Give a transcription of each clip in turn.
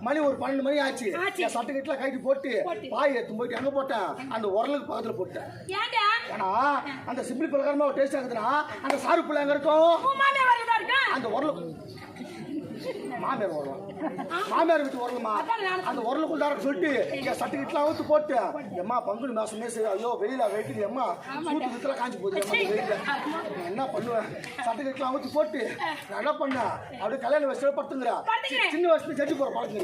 மணி ஒரு பன்னெண்டு மணி ஆச்சு. கட்டில கைட்டு போட்டு. பாய் எடுத்து போயிட்டு எங்க போட்டேன்? அந்த உரலுக்கு பக்கத்துல போட்டேன். ஏன்னா அந்த சிம்பிளி பலகாரமா டேஸ்ட் ஆகுதுன்னா அந்த சாரு பிள்ளை எங்க இருக்கும்? அந்த உரலுக்கு மாமியார் வரலாம் மாமியார் வீட்டு வரலுமா அதான் நானும் அந்த உரலுக்குள்ளார சொல்லிட்டு என் சட்டை கட்டிலாம் ஊத்து போட்டு எம்மா பங்குனி மாசமே சரி ஐயோ வெயிலா வெயிட்டு எம்மா சூட்டு வித்துல காஞ்சி போகுது நான் என்ன பண்ணுவேன்? சட்டை கட்டிலாம் ஊத்தி போட்டு நான் என்ன பண்ணேன்? அப்படியே கல்யாண வயசுல படுத்துங்கிறா. சின்ன வயசுல ஜட்ஜி போற பழக்கம்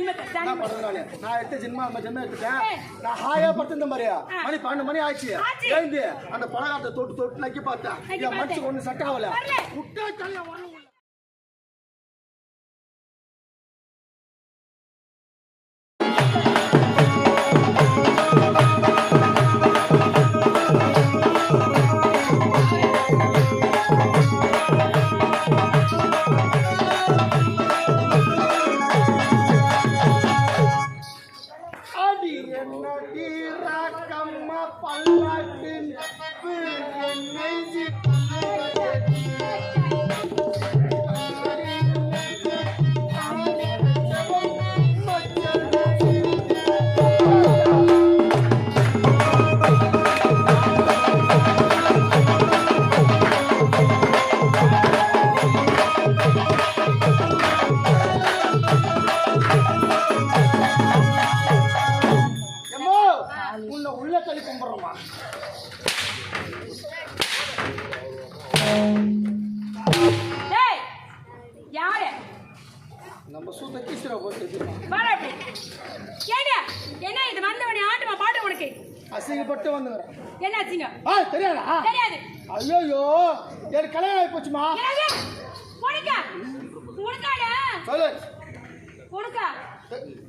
என்ன பண்றது நானு? நான் எடுத்த ஜென்மா நம்ம ஜென்மம் எடுத்துட்டேன். நான் ஹாயா படுத்திருந்த மாதிரியா மணி பன்னெண்டு மணி ஆச்சு ஆச்சு. எழுந்து அந்த பலகாரத்தை தொட்டு தொட்டு நக்கி பார்த்தேன். என் மனசுக்கு ஒண்ணு செட் ஆகல. விட்டா எனக்கு கல்யாணம் ஆகி போச்சுமா சொல்லு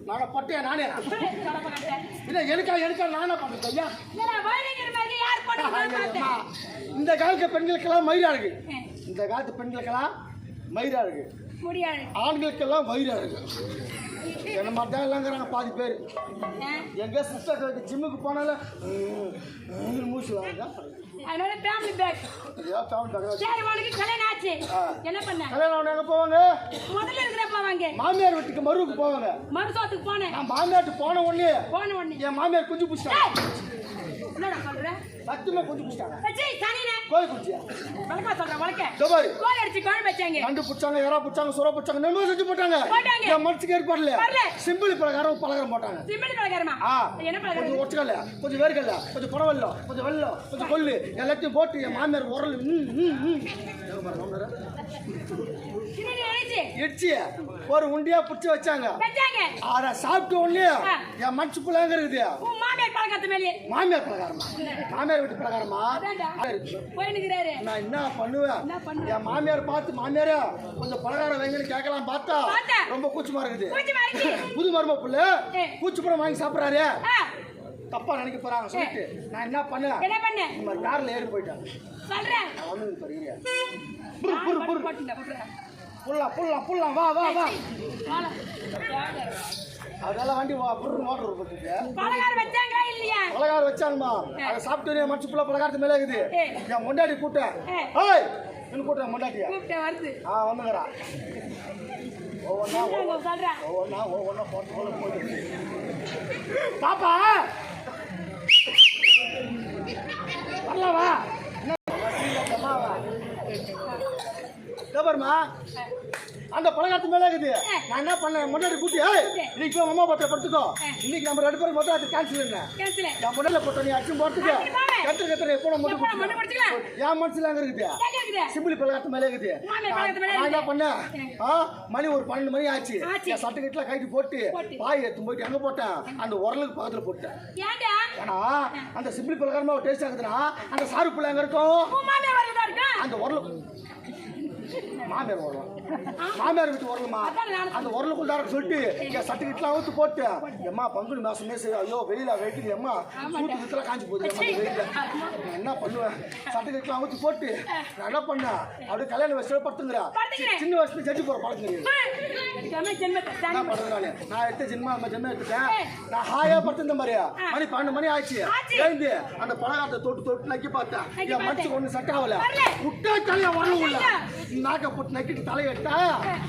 நானே பட்டேன் நானே இல்ல எனக்கா எனக்கா நானே பண்றது ஐயா இந்த காலத்து பெண்களுக்கெல்லாம் மயிரா இருக்கு இந்த காலத்து பெண்களுக்கெல்லாம் மயிரா இருக்கு ஆண்களுக்கெல்லாம் வயிறா இருக்கு என்ன மாதிரி தான் இல்லைங்கிறாங்க பாதி பேர் எங்க சிஸ்டர் ஜிம்முக்கு போனாலும் மூச்சு வாங்க அதனால ஃபேமிலி பேக் சரி உனக்கு கல்யாணம் ஆச்சு. என்ன பண்ண? கல்யாணம் ஆனவங்க எங்க போவாங்க? முதல்ல மாமியார் வீட்டுக்கு மருவுக்கு போவாங்க. மருத்துவத்துக்கு போனேன். நான் மாமியார்ட்டு போன உடனே போன உடனே. என் மாமியார் குஞ்சு பிடிச்சிட்டாங்க. என்னடா சொல்ற? சத்துமே குஞ்சு பிடிச்சிட்டாங்க சச்சி சனினே வழக்கா சொல்ற வழக்க? அடிச்சு குழம்பு வச்சாங்க. நண்டு பிடிச்சாங்க எறா பிடிச்சாங்க சுரா பிடிச்சாங்க நெல்லும் செஞ்சு போட்டாங்க. போட்டாங்க. என் மனசுக்கு ஏற்பாடுல. சிம்பிள் பலகாரம் பலகாரம் போட்டாங்க. சிமெண்ட் பலகாரமா? என்ன பலகாரம்? கொஞ்சம் ஒச்சக்கல்ல கொஞ்சம் வேர்க்கல்ல கொஞ்சம் புடவல்லம் கொஞ்சம் வெள்ளம் கொஞ்சம் கொள்ளு. எல்லாத்தையும் போட்டு என் மாமியார் உரல் இடிச்சு ஒரு உண்டியா பிடிச்சி வச்சாங்க. அதை சாப்பிட்ட உடனே. என் மனசுக்குள்ளாங்க இருக்குது மாமியார் பழக்கத்து மேலே மாமியார் பிரகாரமா? மாமியார் வீட்டு பிரகாரமா? நான் என்ன பண்ணுவேன்? என் மாமியார் பார்த்து மாமியாரே கொஞ்சம் பலகாரம் வைங்கன்னு கேட்கலாம் பார்த்தா. ரொம்ப கூச்சமா இருக்குது. புது மரும புள்ள ஏ. பூச்சிப்படம் வாங்கி சாப்பிட்றாரு. தப்பா நினைக்க போறாங்க சொல்லிட்டு. நான் என்ன பண்ணேன் என்ன பண்ண? இந்த மாதிரி கார்ல ஏறி போயிட்டேன் சொல்றேன். வந்து பாருங்க புரு புரு புரு. புல்லாம் புல்லாம் புல்லாம் வா வா வா. அதெல்லாம் வண்டி வா புரு ஓட்டுற பத்துக்கு பலகாரம் வச்சாங்களா இல்லையா? பலகாரம் வச்சாங்கம்மா. அதை சாப்பிட்டு மனுஷன் புள்ள பலகாரத்து மேலே இருக்குது. என் முண்டாடி கூட்டேன் ஏ. ஏய் என்ன கூட்டேன் முண்டாட்டியா. கூப்பிட்ட வருது. ஆ வந்துங்கிறா ஒவ்வொன்றா ஒவ்வொன்றா ஒவ்வொன்றா போட்டு போட்டு பாப்பா! வரலாமா பாருமா அந்த பலகாரத்து மேலே இருக்குது. நான் என்ன பண்ணேன்? முன்னாடி கூட்டி இன்னைக்கு போய் அம்மா பத்திர படுத்துக்கோ. இன்னைக்கு நம்ம ரெண்டு பேரும் மொத்தம் அது கேன்சல் என்ன? நான் முதல்ல போட்ட நீ அடிச்சு போவேன். கத்துற கத்துற எப்போ மட்டும் மட்டும். என் மனசுல அங்க இருக்குது. சிம்பிளி பலகாரத்து மேலே இருக்குது. நான் என்ன. பண்ணேன்? ஆ மணி ஒரு பன்னெண்டு மணி ஆச்சு. என் சட்டை கட்டில கைட்டு போட்டு. பாய் எடுத்து போயிட்டு எங்க போட்டேன்? அந்த உரலுக்கு பக்கத்துல போட்டேன். ஏன்னா அந்த சிம்பிளி பலகாரமா ஒரு டேஸ்ட் ஆகுதுன்னா அந்த சாரு பிள்ளை எங்க இருக்கும்? அந்த உரலு மாமியார் வரலாம் மாமியார் வீட்டு வரலுமா அந்த உரலுக்குள்ளார சொல்லிட்டு என் சட்டை கட்டிலாம் ஊத்து போட்டு எம்மா பங்குனி மாசமே சரி ஐயோ வெயிலா வெயிட்டு எம்மா. சூட்டு வித்துல காஞ்சி போகுது. நான் என்ன பண்ணுவேன்? சட்டை கட்டிலாம் ஊத்தி போட்டு நான் என்ன பண்ணேன்? அப்படியே கல்யாண வயசுல படுத்துங்கிறா. சின்ன வயசுல ஜட்ஜி போற பழக்கம் என்ன பண்றது நானு? நான் எடுத்த ஜென்மா நம்ம ஜென்மம் எடுத்துட்டேன். நான் ஹாயா படுத்திருந்த மாதிரியா மணி பன்னெண்டு மணி ஆச்சு. எழுந்து அந்த பலகாரத்தை தொட்டு தொட்டு நக்கி பார்த்தேன். என் மனசுக்கு ஒண்ணு செட் ஆகல. விட்டா வரல உள்ள. நாக்க போட்டு தலை தலையை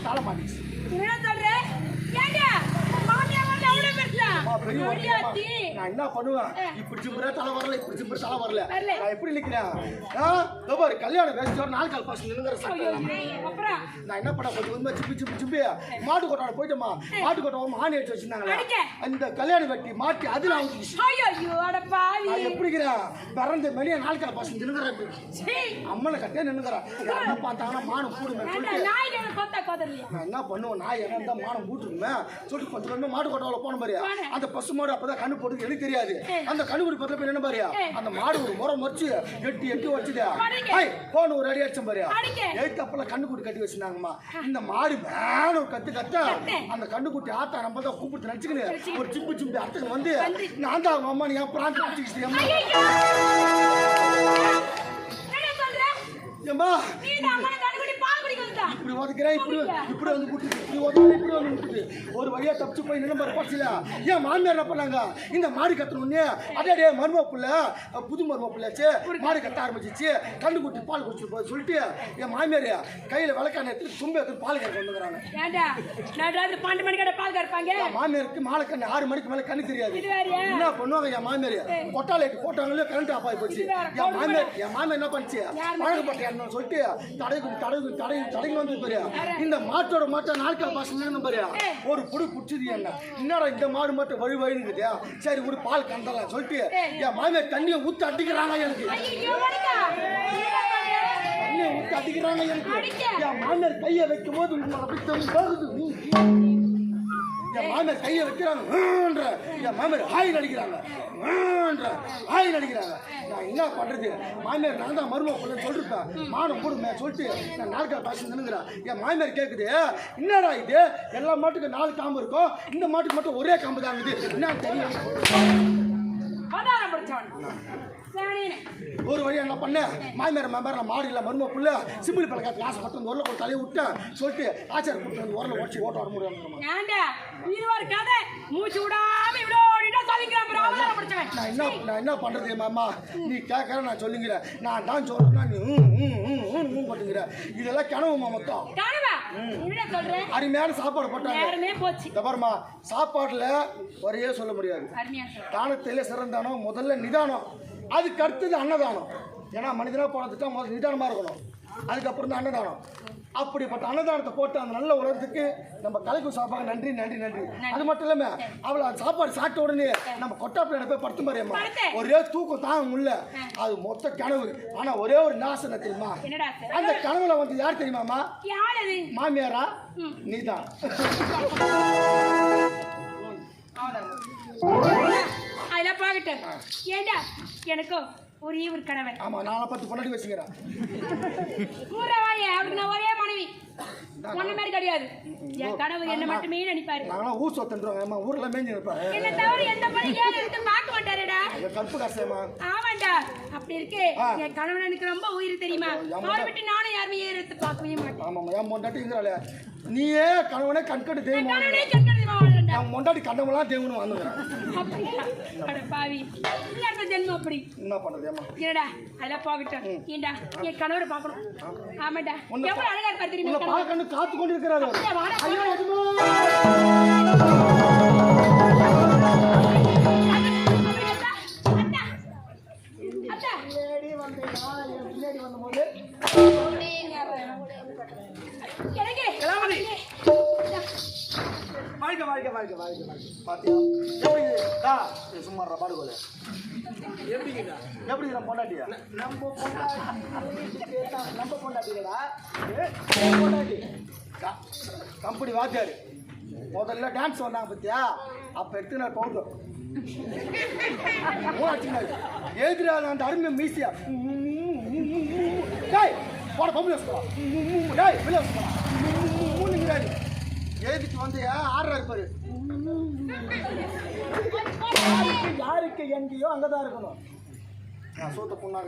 தலை மாட்டிச்சு என்ன சொல்ற ஏண்டா மாட்டியா வந்து அவ்வளவு பெருசா அம்மா, பெரிய வார்த்தையம்மா. ஒடியாத்தி நான் என்ன பண்ணுவேன்? இப்படி சிம்புற தலை வரல இப்படி சிம்புற தலை வரல. நான் எப்படி நிக்கிறேன்? பாரு கல்யாணம் பேசிட்டு நாலு கால் சட்டை அப்புறம்? நான் என்ன பண்ண கொஞ்சம் கொஞ்சமா சிப்பி சிப்பி சிப்பி. மாட்டு கொட்டாட போயிட்டோமா? மாட்டு கொட்டாவை மானி அடிச்சு வச்சிருந்தாங்களே. அந்த கல்யாணம் வெட்டி மாட்டி அதுல நான் எப்படிங்கிறேன் பிறந்த மணியா நாலு கால் பாசம் நின்னுங்கிறேன் சீ. அம்மனை கட்டே நின்னுங்கிறேன். யாருன்னா பார்த்தாங்கன்னா மானம் கூடுமே என்ன நான் பண்ணுவேன்? நான் என்ன மானம் கூட்டுருமே சொல்லிட்டு கொஞ்சம் கொஞ்சமா மாடு கொட்டாவில் போன போனேன். அந்த பசு மாடு அப்பதான் கண்ணு போட்டு எனக்கு தெரியாது. அந்த கண்ணுக்குடி போய் என்ன பாரியா. அந்த மாடு ஒரு முறை மறிச்சு எட்டி எட்டி வச்சுதா போன ஒரு அடி அடிச்சேன் பாரியா அடிங்க. எழுத்து அப்பெல்லாம் கண்ணுக்குட்டி கட்டி வச்சிருந்தாங்கம்மா? இந்த மாடு மேல ஒரு கத்து கத்த. அந்த கண்ணுக்குட்டி ஆத்தா நம்ம தான் கூப்பிட்டு நடிச்சுக்கின்னு ஒரு சிம்பு சிம்பு வந்து வந்து. நான் தான் அம்மா நீ அப்புறம் வந்துட்டா இப்படி வந்து கூட்டுது இப்படி ஒதுக்கிறேன் இப்படி வந்து ஒரு வழியா தப்பிச்சு போய் நின்று பறிச்சில ஏன் மாமியார் என்ன பண்ணாங்க? இந்த மாடு கத்தணுன்னே அடே மரும புள்ள புது மரும புள்ளாச்சு மாடு கத்த ஆரம்பிச்சிச்சு. கண்டு குட்டி பால் குடிச்சு போய் சொல்லிட்டு என் மாமியார் கையில விளக்கான எடுத்து தும்பை எடுத்து பால் கறக்க வந்துக்கிறாங்க. பன்னெண்டு மணிக்கு பால் கறப்பாங்க? என் மாமியாருக்கு மாலை கண்ணு ஆறு மணிக்கு மேல கண்ணு தெரியாது. என்ன பண்ணுவாங்க என் மாமியார்? கொட்டா லைட் போட்டாங்களே கரண்ட் ஆஃப் ஆகி போச்சு. என் மாமியார் என் மாமியார் என்ன பண்ணுச்சு? என்ன சொல்லிட்டு தடகு தடகு தடகு தடகு வந்து பாரு இந்த மாட்டோட மாட்டை நாட்கள் பாசம் பாரு. ஒரு புடி புடிச்சது என்ன? என்னடா இந்த மாடு மட்டும் வழி சரி ஒரு பால் கந்தலாம் சொல்லிட்டு என் மாமியார் தண்ணியை ஊத்தி அடிக்கிறாங்க எனக்கு. தண்ணியை ஊத்தி அடிக்கிறாங்க எனக்கு. என் மாமியார் கையை வைக்கும் போது உங்களை அப்படி போகுது என் மாமியார் கையை வைக்கிறாங்க. என் மாமியார் ஆயில் அடிக்கிறாங்க "ஆன்ற." ஆயில் அடிக்கிறாங்க நான் என்ன பண்றது? மாமியார் நான் தான் மருமக கொள்ள சொல்லிருப்பேன் மானம் போடுமே சொல்லிட்டு நான் நாட்கள் பாசம் நின்னுங்கிறேன் என் மாமியார் கேட்குது என்னடா இது? எல்லா மாட்டுக்கும் நாலு காம்பு இருக்கும் இந்த மாட்டுக்கு மட்டும் ஒரே காம்பு தான் இருக்குது என்ன தெரியும் பதாரம் ஒரு வழியா என்ன பண்ணேன் மாமியார் மாமியார் நான் மாடு இல்லை மருமக பிள்ளை சிம்பிள் பழக்கத்து காசு மட்டும் வந்து உரல ஒரு தலையை விட்டேன் சொல்லிட்டு ஆச்சாரம் கூப்பிட்டு வந்து உரல உடச்சி ஓட்ட வர முடியும் கதை மூச்சு விடாம இவ்வளோ நான் என்ன நான் என்ன பண்றது மாமா? நீ கேட்கற நான் சொல்லுங்கிறேன் நான் தான் சொல்றேன்னா நீ பண்ணுங்கிற இதெல்லாம் கனவுமா மொத்தம். அருமையான சாப்பாடு போட்டாங்க. சாப்பாடுல ஒரே சொல்ல முடியாது. தானத்திலே சிறந்தானம் முதல்ல நிதானம். அதுக்கு அடுத்தது அன்னதானம். ஏன்னா மனிதனாக போனதுக்கு முதல்ல நிதானமாக இருக்கணும். அதுக்கப்புறம் தான் அன்னதானம். அப்படிப்பட்ட அன்னதானத்தை போட்டு அந்த நல்ல உலகத்துக்கு நம்ம கலைக்கு சாப்பாடு நன்றி நன்றி நன்றி. அது மட்டும் இல்லாம அவளை சாப்பாடு சாப்பிட்ட உடனே நம்ம கொட்டாப்பிள்ளை போய் படுத்து மாதிரியம்மா. ஒரே தூக்கம் தாங்க முடியல. அது மொத்த கனவு. ஆனா ஒரே ஒரு நாசனை தெரியுமா? அந்த கனவுல வந்து யார் தெரியுமாமா யார் அது? மாமியாரா? நீதான். பார்க்கட்டும் ஏண்டா? எனக்கும் ஒரே ஒரு கணவன். ஆமா நாளை பத்து பொண்டாட்டி வச்சுக்கிறேன் மூறவாயே அவருக்கு நான் ஒரே மனைவி. ஒன்ன மாதிரி கிடையாது. என் கணவர் என்ன மட்டுமே நினைப்பாரு. நாங்களாம் ஊர் சொத்துன்றோம் ஊர்ல மேய்ஞ்சு இருப்பேன் என்ன தவிர எந்த பணி ஏன் எடுத்து பார்க்க மாட்டாருடா? கருப்பு காசேமா ஆமாண்டா. அப்படி இருக்கு. என் கணவன் எனக்கு ரொம்ப உயிர் தெரியுமா? அவரை விட்டு நானும் யாருமே எடுத்து பார்க்கவே மாட்டேன். ஆமாம் என் மொண்டாட்டிங்கிறாளே நீயே கணவனே கண்கட்டு கணவனே கண்கணிதமா வாழ்றேன்டா என் மொண்டாட்டி கண்டவங்களாம் அப்படியா? அட பாவி. இல்லாத ஜென்மம் அப்படி? என்ன பண்ணுறது ஏமா என்னடா? அதெல்லாம் போகட்டும். ஏண்டா? என் கணவரை பார்க்கணும். ஆமாண்டா. உன்னை எவ்வளவு அழகா இருப்பாரு தெரியுமா? பார்க்கணும் காத்து கொண்டு இருக்கிறாரு வாழ்க வாழ்க வாழ்க வாழ்க வாழ்க பாத்தியா எப்படி டா ஏய், சும்மா பாடுகோல எப்படிங்கடா எப்படி நம்ம பொண்டாட்டியா நம்ம பொண்டாட்டி நம்ம பொண்டாட்டிடா பொண்டாட்டி கம்பெனி வாத்தியாரு முதல்ல டான்ஸ் வந்தாங்க பத்தியா அப்ப எடுத்து நான் பவுடர் எதிராக அந்த அருமை மீசியா டேய் போட பொம்பளை வச்சுக்கோ டேய் வெளியே மூணுங்கிறாரு எழுதிட்டு வந்து ஆடுறா இருப்பாரு யாருக்கு எங்கேயோ அங்கதான் இருக்கணும். நான் சோத்த பொண்ணாக?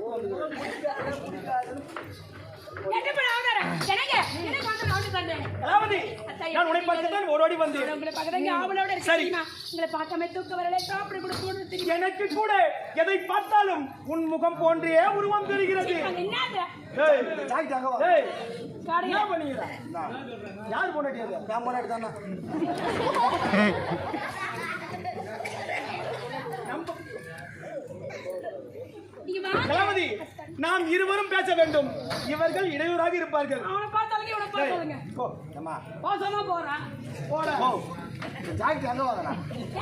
எனக்கு கூட எதை பார்த்தாலும் உன் முகம் போன்றே உருவம் தெரிகிறது. என்ன பண்ணுகிறா யார் பொண்டாட்டி அது? என் பொண்டாட்டி தானே. கலாவதி நாம் இருவரும் பேச வேண்டும். இவர்கள் இடையூறாக இருப்பார்கள். அவனை பார்த்தாலுங்க இவனை பார்த்தாலுங்க போ. ஏம்மா? மோசமா போறான் போட. போ. ஜாக்கெட் எங்கே வாங்கினா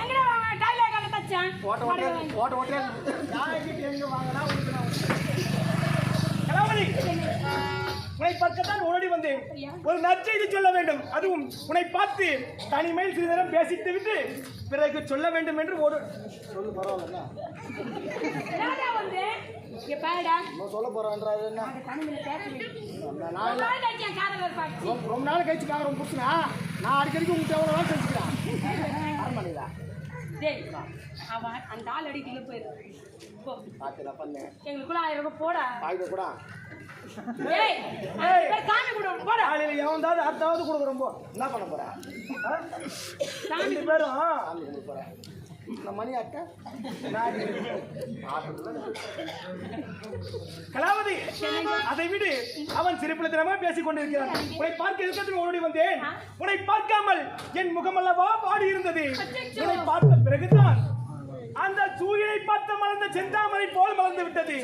எங்கடா வாங்க டைலாக் கட்ட தச்சான். ஓட்ட ஓட்ட ஓட்ட ஓட்ட யார்கிட்ட எங்க நான் கலாவதி உன்னை பார்க்கத்தான் ஓடி வந்தேன். ஒரு நற்செய்தி சொல்ல வேண்டும். அதுவும் உன்னை பார்த்து தனிமையில் சிறிது நேரம் பேசித்து விட்டு பிறகு சொல்ல வேண்டும் என்று ஒரு சொல்லு பரவாயில்ல சொல்ல போறேன்றாரு என்ன? ரொம்ப நாள் கழிச்சு காக்கிறோம் புடிச்சுனா நான் அடிக்கடிக்கு உங்களுக்கு எவ்வளோ நாள் செஞ்சுக்கிறேன் அவன் அந்த ஆள் அடிக்கல போயிரு. போ. பார்த்துல பண்ணு. எங்களுக்குள்ள ஆயிரம் ரூபாய் போடா. பாய்க்க கூட. ஏய் சாமி கூட போடா. காலையில் எவன்தாவது அர்த்தாவது கொடுக்குறோம் போ. என்ன பண்ண போற? சாமி பேரும் சாமி கும்பிட போறேன் இந்த மணி அக்கா? நான் கலாவதி அதை விடு. அவன் சிரிப்புலத்தனமா பேசிக் கொண்டிருக்கிறான் உன்னை பார்க்க இருக்கத்தில் ஓடி வந்தேன்? உன்னை பார்க்காமல் என் முகமல்லவா பாடி இருந்தது. உன்னை பார்த்த பிறகுதான் அந்த சூரியனை பார்த்த மலர்ந்த செந்தாமரை போல் மலர்ந்து விட்டது.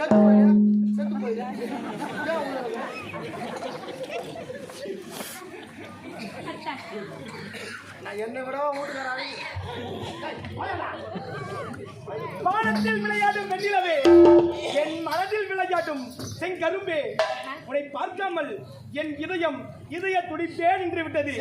என்னை விட வானத்தில் விளையாடும் வெண்ணிலவே என் மனதில் விளையாடும் செங்கரும்பே. உன்னை பார்க்காமல் என் இதயம் இதய துடிப்பே நின்று விட்டது.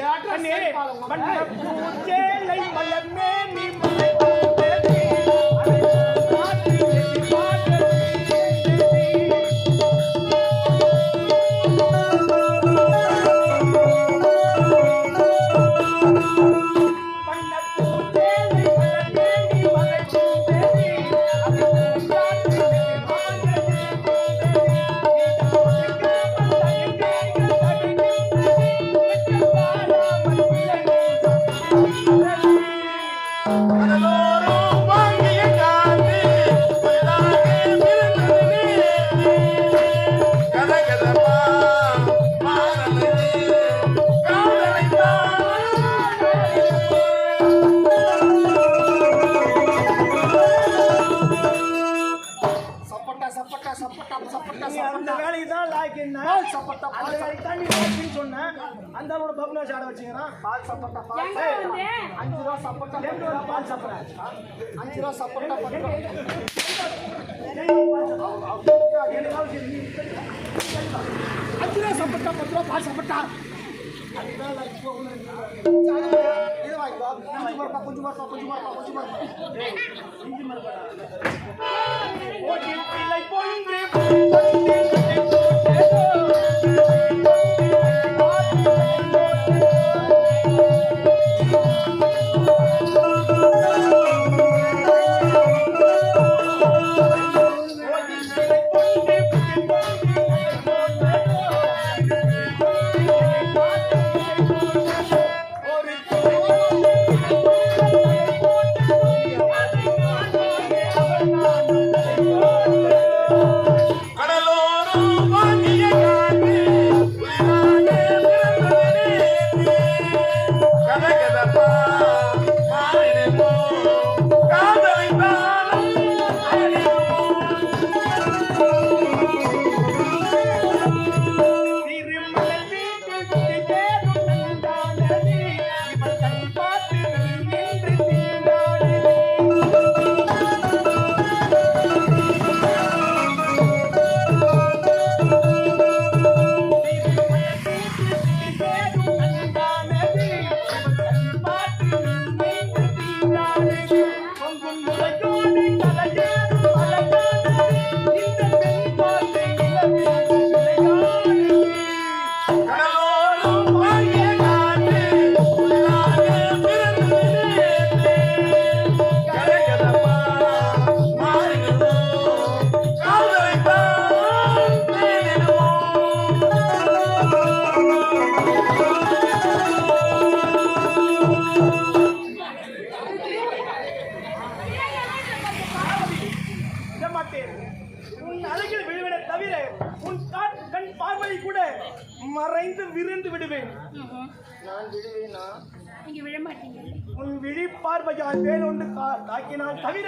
அந்த ஆளோட பப்னாஸ் ஆட வச்சுக்கிறான் பால் சப்பட்டா. பால் அஞ்சு ரூபா சப்பட்டா ரெண்டு ரூபா பால் சப்பட்டா. அஞ்சு ரூபா சப்பட்டா பத்து ரூபா. அஞ்சு ரூபா சப்பட்டா பத்து ரூபா பால் சப்பட்டா. இது வாங்கிக்கோ. கொஞ்சம் கொஞ்சம் கொஞ்சம் மரப்பா கொஞ்சம் பார்வையால் வேலொன்று கா- தாக்கினால் தவிர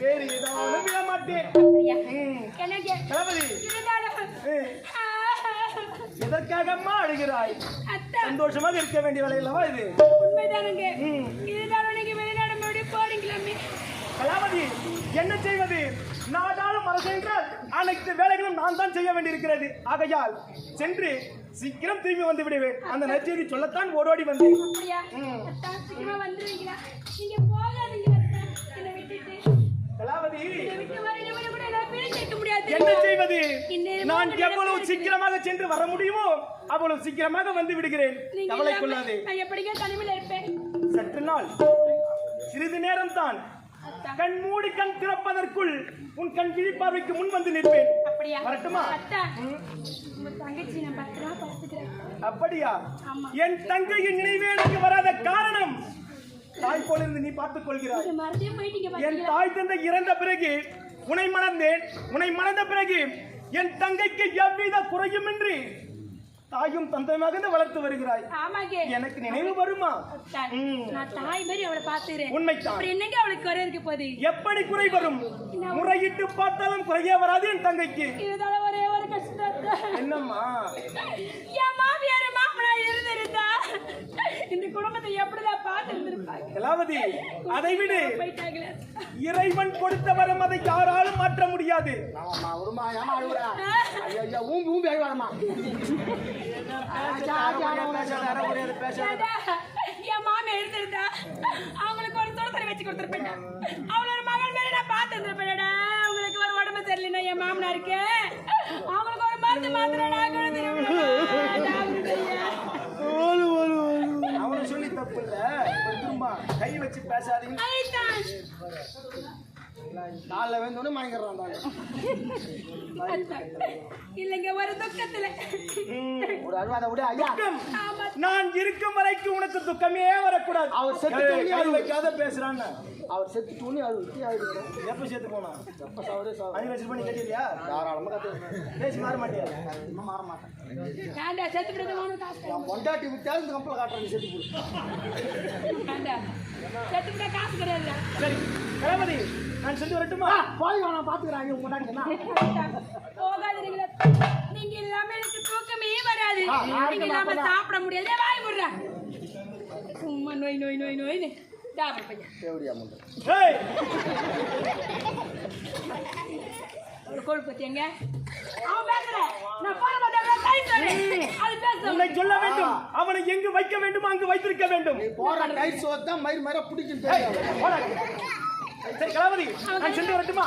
வேறு ஏதாவது விட மாட்டேன் தளபதி. எதற்காகம்மா அழுகிறாய் சந்தோஷமாக இருக்க வேண்டிய வேலை அல்லவா இது? உண்மைதானுங்க. இருந்தாலும் நீங்க வெளிநாடு மறுபடியும் போறீங்களாமே கலாவதி என்ன செய்வது? நாடாளும் அரசு என்றால் அனைத்து வேலைகளும் நான் தான் செய்ய வேண்டியிருக்கிறது. ஆகையால் சென்று சீக்கிரம் திரும்பி வந்து விடுவேன் அந்த நற்செய்தி சொல்லத்தான் ஓடோடி வந்தேன் என்னை கலாவதி. செய்வது? நான் எவ்வளவு. சீக்கிரமாக சென்று வர முடியுமோ அவ்வளவு சீக்கிரமாக வந்து விடுகிறேன். கவலை கொள்ளாதே. சற்று நாள். சிறிது நேரம் தான் கண் மூடி கண் திறப்பதற்குள் உன் கண் விழிப்பார்வைக்கு முன் வந்து நிற்பேன். அப்படியா? வரட்டுமா? தங்கச்சி அப்படியா. என் தங்கையின் நினைவே எனக்கு வராத காரணம். தாய் போல இருந்து நீ பார்த்துக் கொள்கிறாய். என் தாய் தந்தை இறந்த பிறகு உன்னை மணந்தேன். உன்னை மணந்த பிறகு என் தங்கைக்கு எவ்வித குறையுமின்றி தாயும் தந்தையுமாக வளர்த்து வருகிறாய். எனக்கு நினைவு வருமா. நான் தாய் மாதிரி அவளை பாத்துக்கிறேன் உண்மைதான். என்னங்க அவளுக்கு குறை இருக்க போகுது? எப்படி குறை வரும்? முறையிட்டு பார்த்தாலும் குறையே வராது என் தங்கைக்கு. இருந்தாலும் ஒரே ஒரு கஷ்டம் அத்தா. என்னம்மா என் மாமியார் மாமனார் இருந்திருந்தா இந்த குடும்பத்தை எப்படிதான் பார்த்து இருந்திருப்பாங்க கலாவதி அதை விடு இறைவன் கொடுத்த வரம் அதை யாராலும் மாற்ற முடியாது. ஆமாம்மா விடுமா ஏமா அழுகுற ஐயா ஐயா ஊம்பி ஊம்பி அழுவாரம்மா ஏண்டா, என் மாமியார் இருந்திருந்தா அவங்களுக்கு ஒரு துணை வச்சு கொடுத்துருப்பேன். அவளோட மகள் மேல நான் பார்த்து அவங்களுக்கு ஒரு உடம்பு சரியில்லைன்னா என் மாமனாருக்கு? அவங்களுக்கு ஒரு மருந்து மாத்திரை நான் அவனை சொல்லி தப்பு திரும்ப கை வச்சு பேசாதீங்க. காலைல வேந்தோடனே மயங்கிடுறான் இல்லைங்க ஒரு துக்கத்துல. ஒரு விட ஐயா. நான் இருக்கும் வரைக்கும் உனக்கு துக்கமே வரக்கூடாது. அவர் செத்து. வைக்காத பேசுறான்னு. அவர் செத்து தூணி அழுவி அழுகிறேன் எப்ப சேர்த்து போனா? எப்ப சாவரே சாவ. அஞ்சு லட்சம் பண்ணி கட்டியா தாராளமாக பேசி மாற மாட்டியா? மாற மாட்டேன். செத்து என் பொண்டாட்டி விட்டாலும் இந்த கம்பளை காட்டுறேன் செத்து போடு. செத்து காசு கிடையாது. சரி. கணபதி நான் சொல்லி வரட்டுமா? போய் வேணாம் பார்த்துக்கிறாங்க உங்க போகாதீங்களா. நீங்க இல்லாம எனக்கு தூக்கமே வராது. நீங்க இல்லாம நான் சாப்பிட முடியாது. ஏய், வாய் முடுறா. சும்மா நோய் நோய் நோய் நோய்னு சாப்பிட பையன் எப்படியா முண்டை ஏய்! ஒரு கோழி பத்தி எங்க? அவன் நான் போன கை உன்னை சொல்ல வேண்டும். அவனை எங்கு வைக்க வேண்டுமோ அங்கு வைத்திருக்க வேண்டும். நீ போற டைட் சோத்து தான் மயிர் மயிர பிடிக்கும் போடா. சரி கலாவதி நான் சென்று வரட்டுமா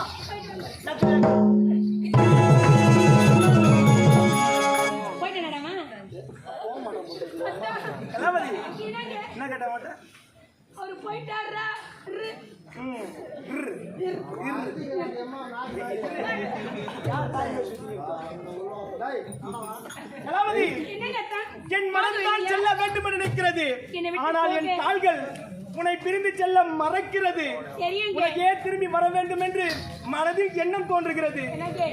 கலாவதி என்ன கேட்ட மாட்டேன் அவர் போயிட்டாரா? என் மனம் தான் செல்ல வேண்டும் என்று நினைக்கிறது ஆனால் என். கால்கள் உன்னை பிரிந்து செல்ல மறக்கிறது. உனக்கே திரும்பி வர வேண்டும் என்று மனதில் எண்ணம் தோன்றுகிறது.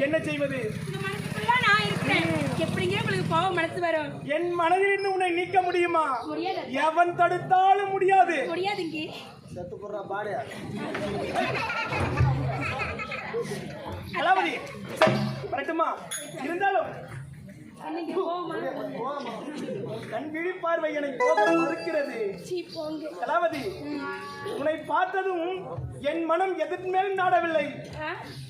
என்ன செய்வது? உங்க மனசுக்குள்ள நான் இருக்கிறேன். எப்படிங்க உங்களுக்கு போக மனசு வரும்? என் மனதிலிருந்து உன்னை நீக்க முடியுமா? எவன் தடுத்தாலும் முடியாது. கலாவதி வரட்டுமா? இருந்தாலும் என்னங்க போமா? கண் விழிப்பார்வை என்னை போக மறுக்கிறது. சீ போங்க. கலாவதி உன்னை பார்த்ததும் என் மனம் எதன் மேல் நாடவில்லை?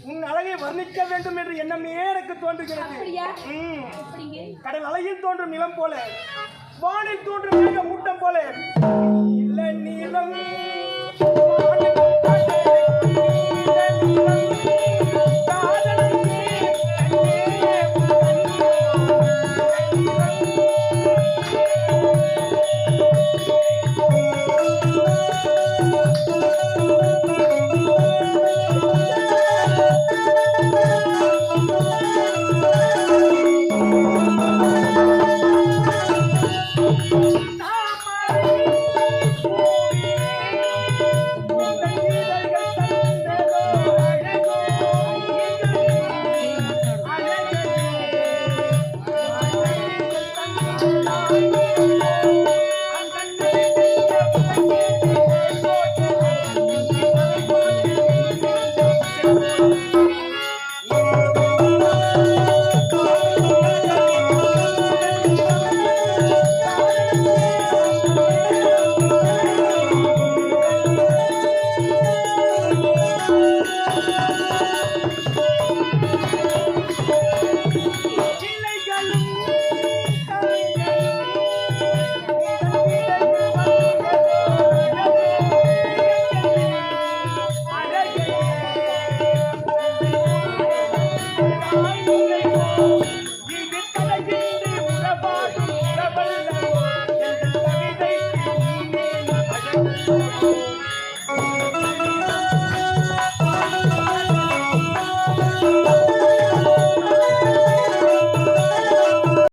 உன் அழகை வர்ணிக்க வேண்டும் என்று எண்ணமே எனக்கு தோன்றுகிறது. அப்படியா? ம். அப்படிங்க. கடல் அலையில் தோன்றும் நிலம் போல வானில் தோன்றும் மேக மூட்டம் போல இல்ல நீளம்